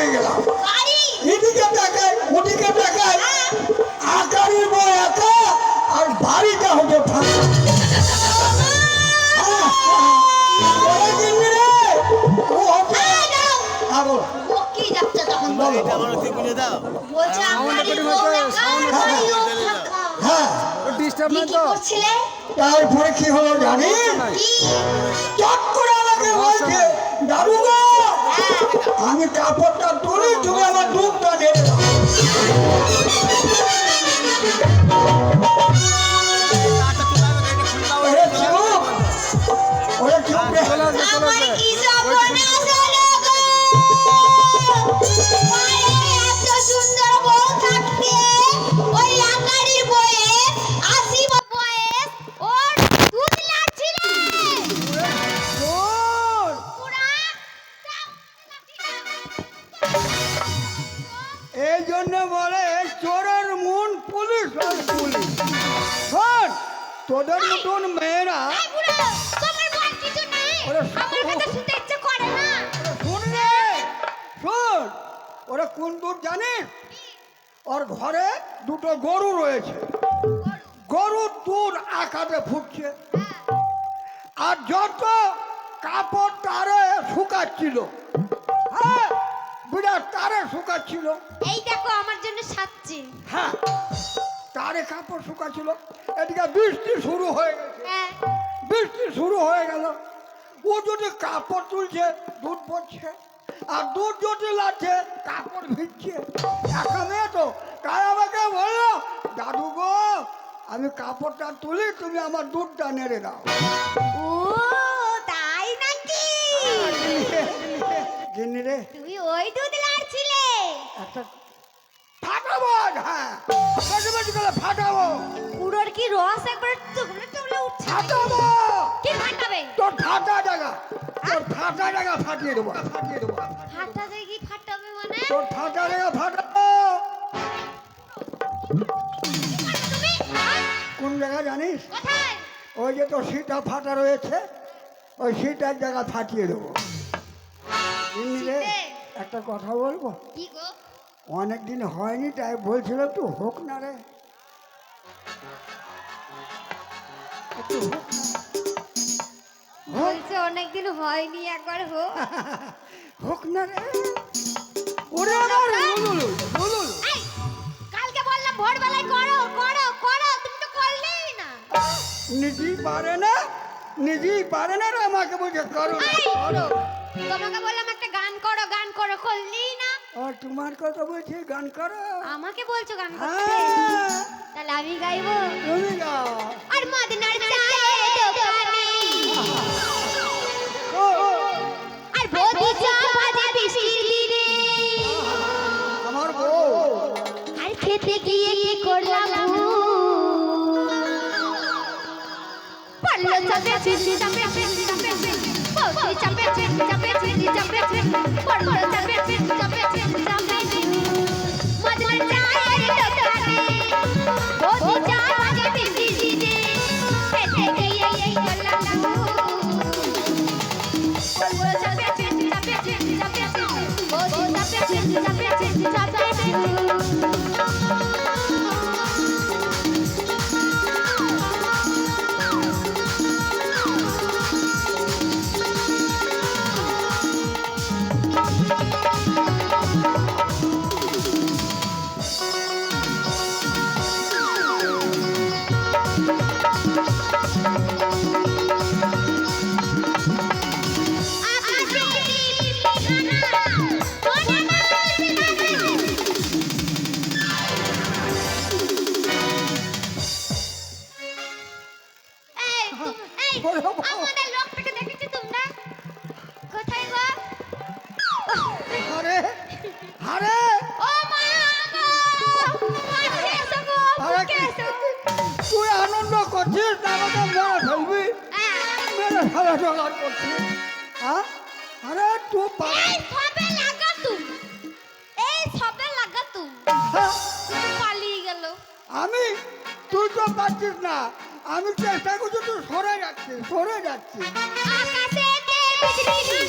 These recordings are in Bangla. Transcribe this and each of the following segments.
ঢুকে গেলাম। এদিকে তাকাই ওদিকে তাকাই। আকারের বই একা আর বাড়িটা হতো ফাঁকা ওরে দিল্লি রে, ও হচ্ছে- এই দাও। হ্যাঁ, কি। হ্যাঁ। তারপরে কি হলো জানিস? কি? চট করে আমাকে বলছে দাদু গো আমি কাপড়টা তুলে তুমি আমার দুধটা নেড়ে দাও। মেয়েরা। তোমার বল কিছু নেই? আমার কথা শুনতে ইচ্ছে করে না। শুন রে শোন। ওরা কোন দূর জানিস ওর ঘরে দুটো গরু রয়েছে। গরুর দুধ আকারে ফুটছে। আর যত কাপড় তারে শুকাচ্ছিল হ্যাঁ বিরাট তারে শুকাচ্ছিল। এই দেখো আমার জন্য সাচ্ছি হ্যাঁ। তারে কাপড় শুকাচ্ছিল। এদিকে বৃষ্টি শুরু হয়ে গেছে। হ্যাঁ। বৃষ্টি শুরু হয়ে গেল। ও যদি কাপড় তুলছে দুধ পড়ছে। আর দুধ যদি লাগছে কাপড় ভিজছে। মেয়ে তো তাই আমাকে বলল দাদু গো আমি কাপড়টা তুলি তুমি আমার দুধটা নেড়ে দাও। ও তাই নাকি? জিনি রে। তুমি ওই দুধ লাড়ছিলে। একটা ফাটাবো হ্যাঁ। বেশি করে ফাটাবো। পুরোর কি রস একবার তুমলে তুমলে উঠছে? ফাটাবো। কি ফাটাবে? তোর ফাটা জায়গা। তোর ফাটা জায়গা ফাটিয়ে দেবো। ফাটিয়ে দেবো ফাটা যায় কি ফাটাবে মানে? তোর ফাটা জায়গা ফাটাবো। কোন জায়গা জানিস? কোথায়? ওই যে তোর সিটা ফাটা রয়েছে ওই সিটার জায়গা ফাটিয়ে দেবো? একটা কথা বলব? কি গো? অনেক দিন হয়নি তাই বলছিল একটু হোক না রে। হোক। হোক। বলছে অনেকদিন হয়নি একবার হো হোক না রে। ওরে আমার কালকে বললাম ভোরবেলায় করো করো করো তুমি তো করলেই না। নিজেই পারে না নিজেই পারে না রে আমাকে বলছে করো করো। তোমাকে বললাম একটা গান করো গান করো না ও তোমার কথা বলছি গান করো। আমাকে বলছো গান করতে? হ্যাঁ। তাহলে আমি গাইবো। তুমি গাও। আর মদনার চায়ের দোকানে। আর বধু চা ভাজে বৃষ্টির দিনে। আমার বউ। আর খেতে গিয়ে কি করলাম পড়ল চাপে চিনি চাপে চিনি চাপে চিনি বৌদি চাপে চিনি চাপে চিনি চাপে চিনি তুই আনন্দ করছিস না আমাকে মেরে ফেলবি। মেরে ফেলা জোগাড় করছিস। হ্যাঁ? আরে তুই এই সবে লাগা তুই এই সবে লাগা তুই হ্যাঁ, পালিয়ে গেল। আমি? তুই তো পারছিস না। আমি চেষ্টা করছি তুই সরে যাচ্ছিস সরে যাচ্ছিস। আকাশেতে বিজলি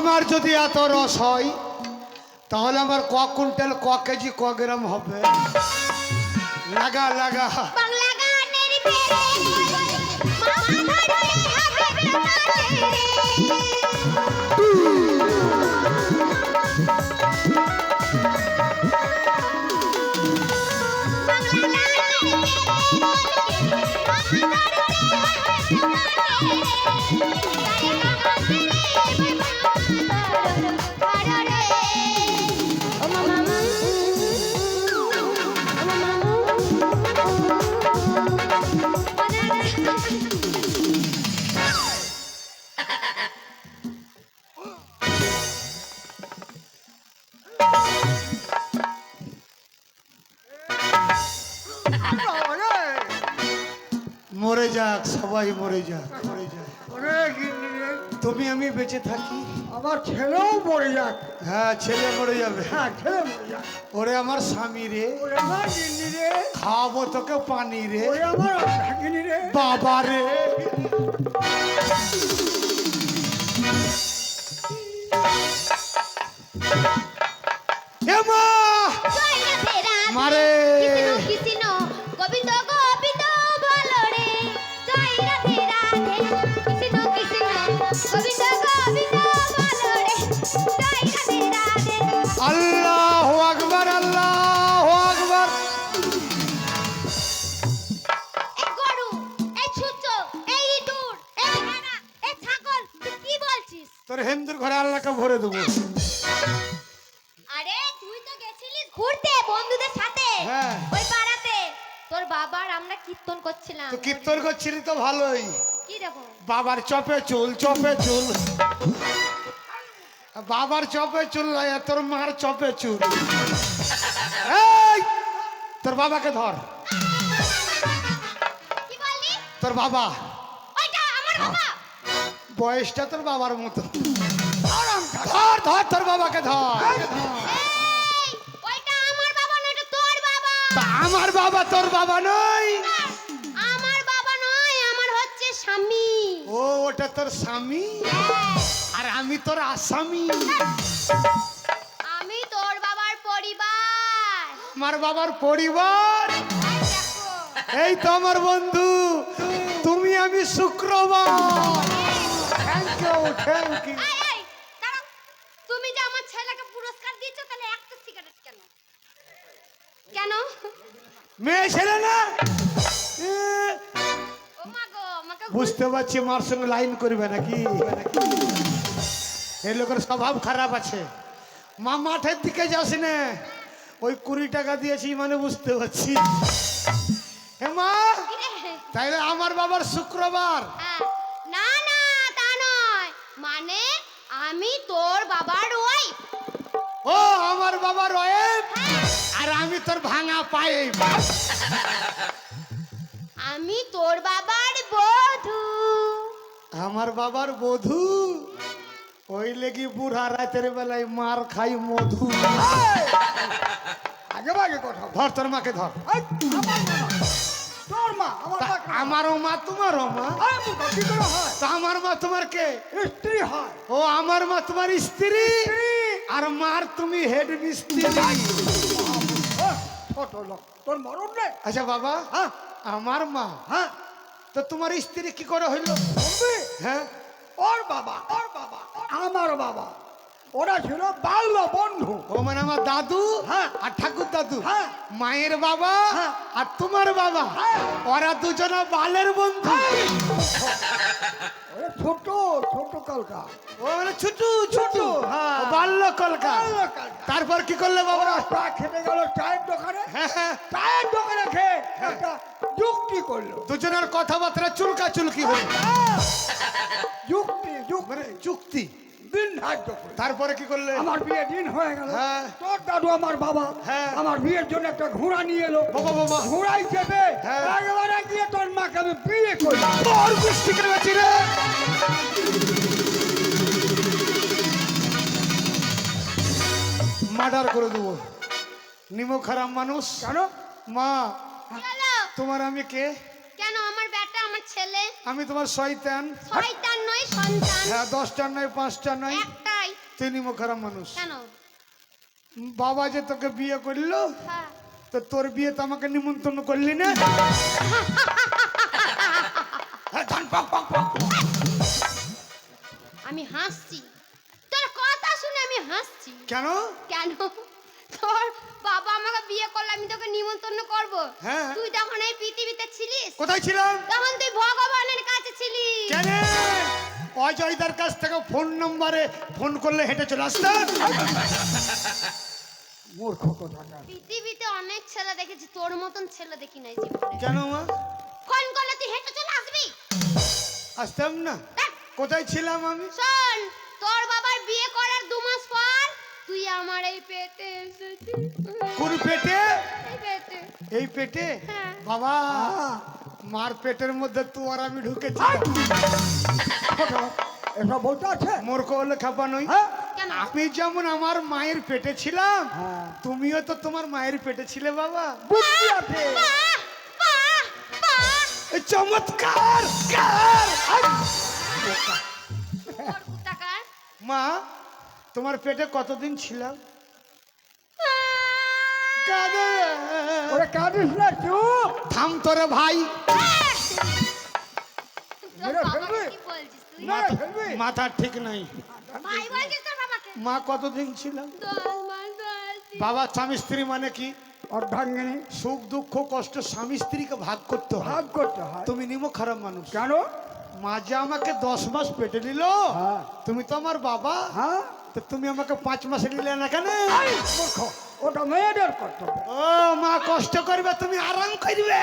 বাবা মার যদি এত রস হয়, তাহলে আমার ক কুইন্টাল ক কেজি ক গ্রাম হবে। লাগা লাগা। বাংলা তুমি আমি বেঁচে থাকি। আমার ছেলেও মরে যাক। হ্যাঁ ছেলে মরে যাবে। হ্যাঁ ছেলে মরে যাক। ওরে আমার স্বামী রে। ওরে আমার গিন্নি রে। খাব তোকে পানি রে। ওরে আমার ভাগিনী রে। বাবা রে। আরে তুই তো গেছিলিস ঘুরতে বন্ধুদের সাথে হ্যাঁ। ওই পাড়াতে। তোর বাবার আমরা কীর্তন করছিলাম। তো কীর্তন করছিলি তো ভালোই। কি রকম বাবার চপে চুল চপে চুল। বাবার চপে চুল নয়, তোর মার চপে চুল। এই! তোর বাবাকে ধর। কি বললি? তোর বাবা। ওইটা আমার বাবা? বয়সটা তোর বাবার মতো ধর ধর তোর বাবাকে ধর। আমার বাবা তোর বাবা নয়। আমার বাবা নয় আমার হচ্ছে স্বামী। ও ওটা তোর স্বামী? আর আমি তোর আসামি। আমি তোর বাবার পরিবার। আমার বাবার পরিবার? এই তো আমার বন্ধু তুমি আমি শুক্রবার। থ্যাংক ইউ থ্যাংক ইউ এই, এই, দাঁড়াও। তুমি যে আমার ছেলেকে পুরস্কার দিয়েছ তাহলে একটা সিগারেট কেন কেন মেয়ে ছেলে না? বুঝতে পারছি মার সঙ্গে লাইন করবে নাকি? এই লোকের স্বভাব খারাপ আছে। মা মাঠের দিকে যাস না। ওই কুড়ি টাকা দিয়েছি মানে বুঝতে পারছি। হে মা তাইলে আমার বাবার শুক্রবার। হ্যাঁ, না না তা নয়। মানে আমি তোর বাবার ওই ও আমার বাবার ওয়েব আর আমি তোর ভাঙা পায়ে আমি তোর বাবার বধু। আমার বাবার বধু? ওই লেগে বুড়া রাতের বেলায় মার খাই মধু। আগে বাগে কথা ধর তোর মাকে ধর। তোর মা আমার মা? আমারও মা তোমারও মা? কি করে হয়? তা আমার মা তোমার কে? স্ত্রী হয়। ও আমার মা তোমার স্ত্রী। আর মার তুমি হেড মিস্ত্রি। ছোট লোক তোর মরণ নেই আচ্ছা বাবা হ্যাঁ। আমার মা হ্যাঁ। তো তোমার স্ত্রী কি করে হইল? হ্যাঁ। ওর বাবা ওর বাবা আমার বাবা। ওরা ছিল বাল্য বন্ধু ও মানে আমার দাদু হ্যাঁ। আর দাদু। হ্যাঁ। মায়ের বাবা হ্যাঁ। আর তোমার বাবা। হ্যাঁ। ওরা দুজনা বালের বন্ধু। ছোট ছোট কালকা। ও মানে ছুটু। ছুটু। বাল্য কলকা। তারপর কি করলে বাবা? চা খেতে গেল চায়ের দোকানে। চায়ের দোকানে খেয়ে একটা যুক্তি করল। দুজনের কথাবার্তা চুলকা চুলকি হল যুক্তি যুক্তি। মানে দিন ধার্য তারপরে কি করলে? আমার বিয়ে দিন হয়ে গেল। হ্যাঁ। তোর দাদু আমার বাবা। হ্যাঁ। আমার বিয়ের জন্য একটা ঘোড়া নিয়ে এলো। বাবা বাবা। ঘোড়াই চেপে হ্যাঁ। একেবারে গিয়ে তোর মাকে আমি বিয়ে করি। তোর গুষ্টি করে রে। মার্ডার করে দেবো। নিমো খারাপ মানুষ। কেন? মা তোমার আমি কে? কেন? আমার বেটা আমার ছেলে। আমি তোমার শয়তান। শয়তান। সন্তান। হ্যাঁ দশটা নয় পাঁচটা নয়। একটাই। তুই নিমো খারাপ মানুষ। কেন? বাবা যে তোকে বিয়ে করল হ্যাঁ। তো তোর বিয়ে তো আমাকে নিমন্ত্রণ করলি না? হ্যাঁ। আমি হাসছি। তোর কথা শুনে আমি হাসছি। কেন? কেন? তোর বাবা আমাকে বিয়ে করলে আমি তোকে নিমন্ত্রণ করব। হ্যাঁ। তুই তখন এই পৃথিবীতে ছিলিস? কোথায় ছিলাম? তখন তুই ভগবানের কাছে ছিলিস। কেন? অজয়দার কাছ থেকে ফোন নম্বরে ফোন করলে হেঁটে চলে আসতাম মূর্খ কোথাকার। পৃথিবীতে অনেক ছেলে দেখেছি তোর মতন ছেলে দেখি নাই জীবনে। কেন মা? ফোন করলে তুই হেঁটে চলে আসবি? আসতাম না। কোথায় ছিলাম আমি? শোন তোর বাবার বিয়ে করার দু মাস পর তুই আমার এই পেটে এসেছিস। কোন পেটে? এই পেটে। এই পেটে? হ্যাঁ। বাবা মার পেটের মধ্যে তো আর আমি ঢুকেছি। এসব বলতে আছে? মূর্খ হলে খাপা নই। হ্যাঁ? আমি যেমন আমার মায়ের পেটে ছিলাম হ্যাঁ। তুমিও তো তোমার মায়ের পেটে ছিলে বাবা। বুদ্ধি আছে। চমৎকার! তোর মা তোমার পেটে কতদিন ছিলাম? কাঁদে। ওরে কাঁদিস না চুপ থাম তোরে ভাই মাথা- ঠিক নাই। মা কতদিন। বাবা স্বামী স্ত্রী মানে কি? অর্ধাঙ্গিনী। সুখ দুঃখ কষ্ট স্বামী স্ত্রীকে ভাগ করতে হয়। ভাগ করতে হয়। তুমি নিমো খারাপ মানুষ। কেন? মা যে আমাকে দশ মাস পেটে নিল হ্যাঁ। তুমি তো আমার বাবা। হ্যাঁ। তো তুমি আমাকে পাঁচ মাসে নিলে না কেন? মূর্খ। ওটা মেয়েদের কর্তব্য। ও মা কষ্ট করবে তুমি আরাম করবে।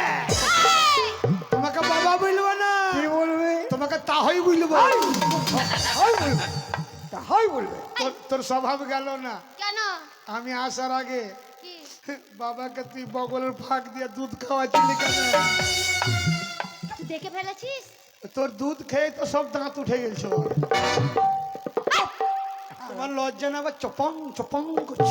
তোমাকে বাবা বলব না। কি বলবি? তোমাকে তাহই বলব। হয় বলবে। তা বলবে। তোর- তোর স্বভাব গেল না। কেন? আমি আসার আগে বাবাকে তুই বগলের ফাঁক দিয়ে দুধ খাওয়াচ্ছিলি কেন? দেখে ফেলেছিস? তোর দুধ খেয়ে তো সব দাঁত উঠে গেছে তোমার লজ্জা না আবার চপং চপং করছে!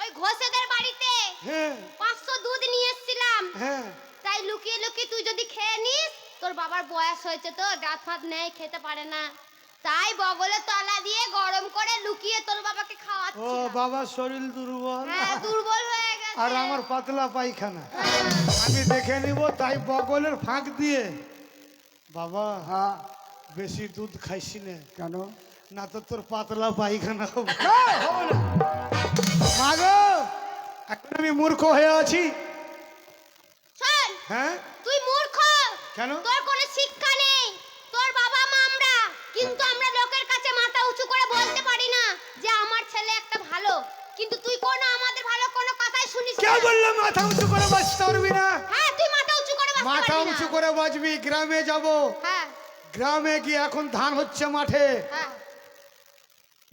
ওই ঘোষেদের বাড়িতে হ্যাঁ। পাঁচশো দুধ নিয়ে এসেছিলাম। হ্যাঁ। তাই লুকিয়ে লুকিয়ে তুই যদি খেয়ে নিস তোর বাবার বয়স হয়েছে তো দাঁত ফাত নেই খেতে পারে না। তাই বগলে তলা দিয়ে গরম করে লুকিয়ে তোর বাবাকে ও খাওয়াচ্ছি বাবার শরীর দুর্বল। হ্যাঁ দুর্বল হয়ে গেছে। আর আমার পাতলা পায়খানা। হ্যাঁ। আমি দেখে নিব তাই বগলের ফাঁক দিয়ে। বাবা হ্যাঁ বেশি দুধ খাইছি না। কেন? না তো তোর পাতলা পায়খানা হবে। এখন আমি মূর্খ হয়ে আছি। হ্যাঁ? তুই মূর্খ। কেন? তোর কোনো শিক্ষা নেই। তোর বাবা মা আমরা। কিন্তু আমরা লোকের কাছে মাথা উঁচু করে বলতে পারি না যে আমার ছেলে একটা ভালো। কিন্তু তুই কোনো আমাদের ভালো কোনো কথাই শুনিস কে বলল মাথা উঁচু করে বাঁচতে পারবি না? হ্যাঁ তুই মাথা উঁচু করে বাঁচতে মাথা পারবি না। উঁচু করে বাঁচবি গ্রামে যাব। হ্যাঁ। গ্রামে গিয়ে এখন ধান হচ্ছে মাঠে। হ্যাঁ।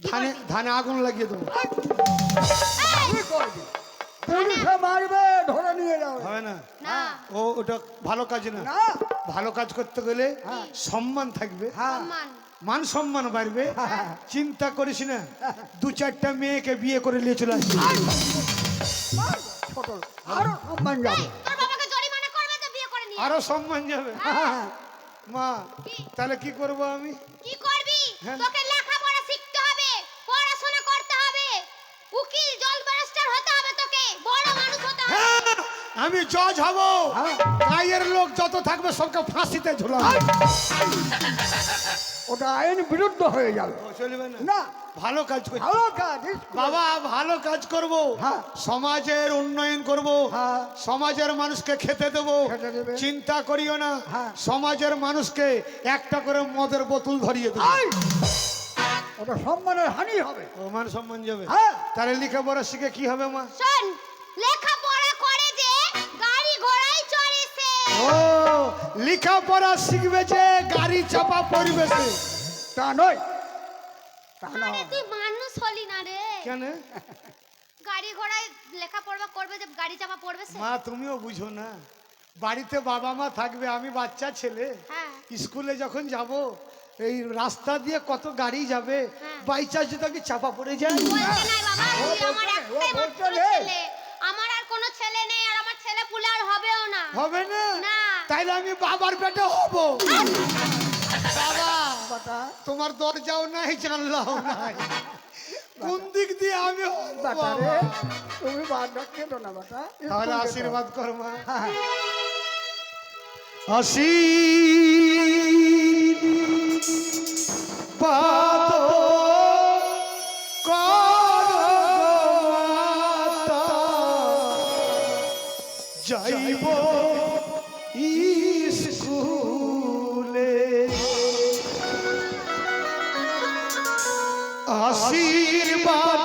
ধানে ধানে আগুন লাগিয়ে দেবো। কি পুলিশে মারবে ধরে নিয়ে যাবে। হবে না? না। ও ওটা ভালো কাজ না। না। ভালো কাজ করতে গেলে হ্যাঁ। সম্মান থাকবে। হ্যাঁ। মান সম্মান বাড়বে। হ্যাঁ। চিন্তা করিস না। দু চারটা মেয়েকে বিয়ে করে নিয়ে চলে আসবি। আরও সম্মান যাবে। এই, তোর বাবাকে জরিমানা করবে তো বিয়ে করে নিয়ে। আরও সম্মান যাবে। হ্যাঁ। মা তাহলে কি করব আমি? কি করবি? তোকে তোকে লেখাপড়া শিখতে হবে পড়াশোনা করতে হবে। উকিল জল ব্যারিস্টার হতে হবে তোকে বড় মানুষ হতে হবে। হ্যাঁ, আমি জজ হব। হ্যাঁ। গায়ের লোক যত থাকবে সবকে ফাঁসিতে ঝুলাবো। ওটা আইন বিরুদ্ধ হয়ে যাবে। চলবে না। না ভালো কাজ করছি। ভালো কাজ বাবা ভালো কাজ করব। হ্যাঁ। সমাজের উন্নয়ন করব। হ্যাঁ। সমাজের মানুষকে খেতে দেব। চিন্তা করিও না। হ্যাঁ। সমাজের মানুষকে একটা করে মদের বোতল ধরিয়ে দেবো। ওটা সম্মানের হানি হবে। ও মান সম্মান যাবে। হ্যাঁ। তাহলে লেখাপড়া শিখে কি হবে মা? শোন লেখাপড়া করে যে গাড়ি ঘোড়ায় চড়ে ও লেখাপড়া শিখবে যে গাড়ি চাপা পরিবেশে তা নয়। তুই মানুষ হলি না রে। কেন? গাড়ি ঘোড়ায় করবে যে গাড়ি পড়বে মা তুমিও বুঝো না। বাড়িতে বাবা মা থাকবে আমি বাচ্চা ছেলে। হ্যাঁ। স্কুলে যখন যাব এই রাস্তা দিয়ে কত গাড়ি যাবে হ্যাঁ। বাই চান্স যদি আমি চাপা পড়ে যাই। ও তুই আমার আর কোনো ছেলে নেই আর আমার ছেলে পুলে আর হবেও না। হবে না। তাইলে আমি বাবার পেটে হব। বাটা তোমার দরজাও নাই জানলাও নাই। কোন দিক দিয়ে আমি বাটা? রে তুমি না বাটা? তাহলে আশীর্বাদ কর মা। আসি যাইব স্কুলে আশীর্বাদ